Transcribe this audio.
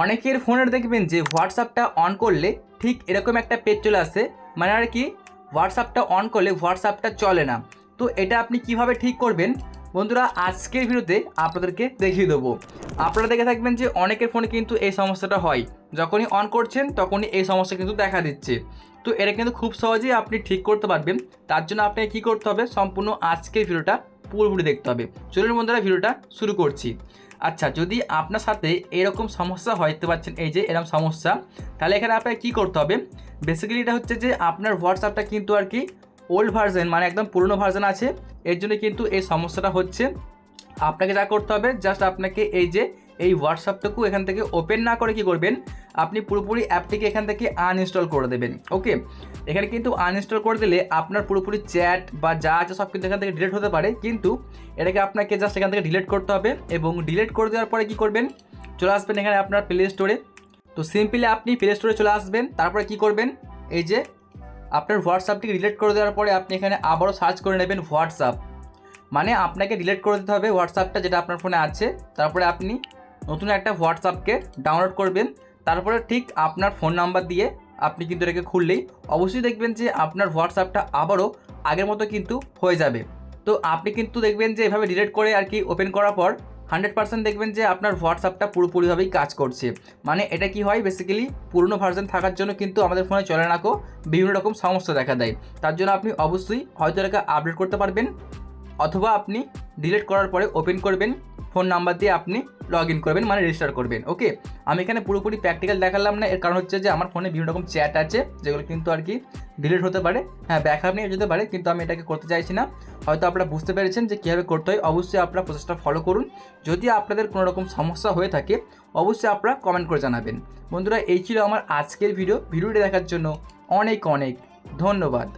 অনেকের ফোনের দেখবেন যে হোয়াটসঅ্যাপটা অন করলে ঠিক এরকম একটা পেজ চলে আসে। মানে আর কি হোয়াটসঅ্যাপটা অন করলে হোয়াটসঅ্যাপটা চলে না। তো এটা আপনি কীভাবে ঠিক করবেন? বন্ধুরা, আজকের ভিডিওতে আপনাদেরকে দেখিয়ে দেবো। আপনারা দেখে থাকবেন যে অনেকের ফোনে কিন্তু এই সমস্যাটা হয়। যখনই অন করছেন, তখনই এই সমস্যা কিন্তু দেখা দিচ্ছে। তো এটা কিন্তু খুব সহজেই আপনি ঠিক করতে পারবেন। তার জন্য আপনাকে কী করতে হবে? সম্পূর্ণ আজকের ভিডিওটা পুরোপুরি দেখতে হবে। চলুন বন্ধুরা, ভিডিওটা শুরু করছি। আচ্ছা যদি আপনার সাথে এরকম সমস্যা হয়তে পারছেন, এই যে এরকম সমস্যা, তাহলে এখানে আপনাকে কী করতে হবে? বেসিক্যালি এটা হচ্ছে যে আপনার হোয়াটসঅ্যাপটা কিন্তু আর কি ওল্ড ভার্সন মানে একদম পুরনো ভার্সন আছে। এর জন্য কিন্তু এই সমস্যাটা হচ্ছে। আপনাকে যা করতে হবে জাস্ট আপনাকে এই যে এই হোয়াটসঅ্যাপটুকু এখান থেকে ওপেন না করে কি করবেন? আপনি পুরোপুরি অ্যাপটিকে এখান থেকে আনইনস্টল করে দেবেন ওকে এখানে কিন্তু আনইনস্টল করে দিলে আপনার পুরোপুরি চ্যাট বা যা আছে সব কিন্তু এখান থেকে ডিলেট হতে পারে, কিন্তু এটাকে আপনাকে জাস্ট এখান থেকে ডিলিট করতে হবে এবং ডিলিট করে দেওয়ার পরে কি করবেন? চলে আসবেন এখানে আপনার প্লে স্টোরে তো সিম্পলি আপনি প্লে স্টোরে চলে আসবেন, তারপরে কি করবেন? এই যে আপনার হোয়াটসঅ্যাপটিকে ডিলেট করে দেওয়ার পরে আপনি এখানে আবারও সার্চ করে নেবেন হোয়াটসঅ্যাপ মানে আপনাকে ডিলেট করে দিতে হবে হোয়াটসঅ্যাপটা যেটা আপনার ফোনে আছে, তারপরে আপনি নতুন একটা হোয়াটসঅ্যাপকে ডাউনলোড করবেন। তারপরে ঠিক আপনার ফোন নাম্বার দিয়ে আপনি কিন্তু এটাকে খুললেই অবশ্যই দেখবেন যে আপনার হোয়াটসঅ্যাপটা আবারও আগের মতো কিন্তু হয়ে যাবে। তো আপনি কিন্তু দেখবেন যে এভাবে ডিলিট করে আর কি ওপেন করার পর হান্ড্রেড পার্সেন্ট দেখবেন যে আপনার হোয়াটসঅ্যাপটা পুরোপুরিভাবেই কাজ করছে। মানে এটা কি হয়? বেসিক্যালি পুরনো ভার্সন থাকার জন্য কিন্তু আমাদের ফোনে চলে না কো বিভিন্ন রকম সমস্যা দেখা দেয়। তার জন্য আপনি অবশ্যই হয়তো এটাকে আপডেট করতে পারবেন অথবা আপনি ডিলিট করার পরে ওপেন করবেন। ফোন নাম্বার দিয়ে আপনি লগ ইন করবেন মানে রেজিস্টার করবেন ওকে আমি এখানে পুরোপুরি প্র্যাকটিক্যাল দেখালাম না, এর কারণ হচ্ছে যে আমার ফোনে বিভিন্ন রকম চ্যাট আছে, যেগুলো কিন্তু আর কি ডিলিট হতে পারে হ্যাঁ ব্যাকআপ নিয়ে যেতে পারে, কিন্তু আমি এটাকে করতে চাইছি না। হয়তো আপনারা বুঝতে পেরেছেন যে কীভাবে করতে হয়, অবশ্যই আপনারা প্রসেসটা ফলো করুন। যদি আপনাদের কোনো রকম সমস্যা হয়ে থাকে, অবশ্যই আপনারা কমেন্ট করে জানাবেন। বন্ধুরা, এই ছিল আমার আজকের ভিডিও ভিডিওটি দেখার জন্য অনেক অনেক ধন্যবাদ।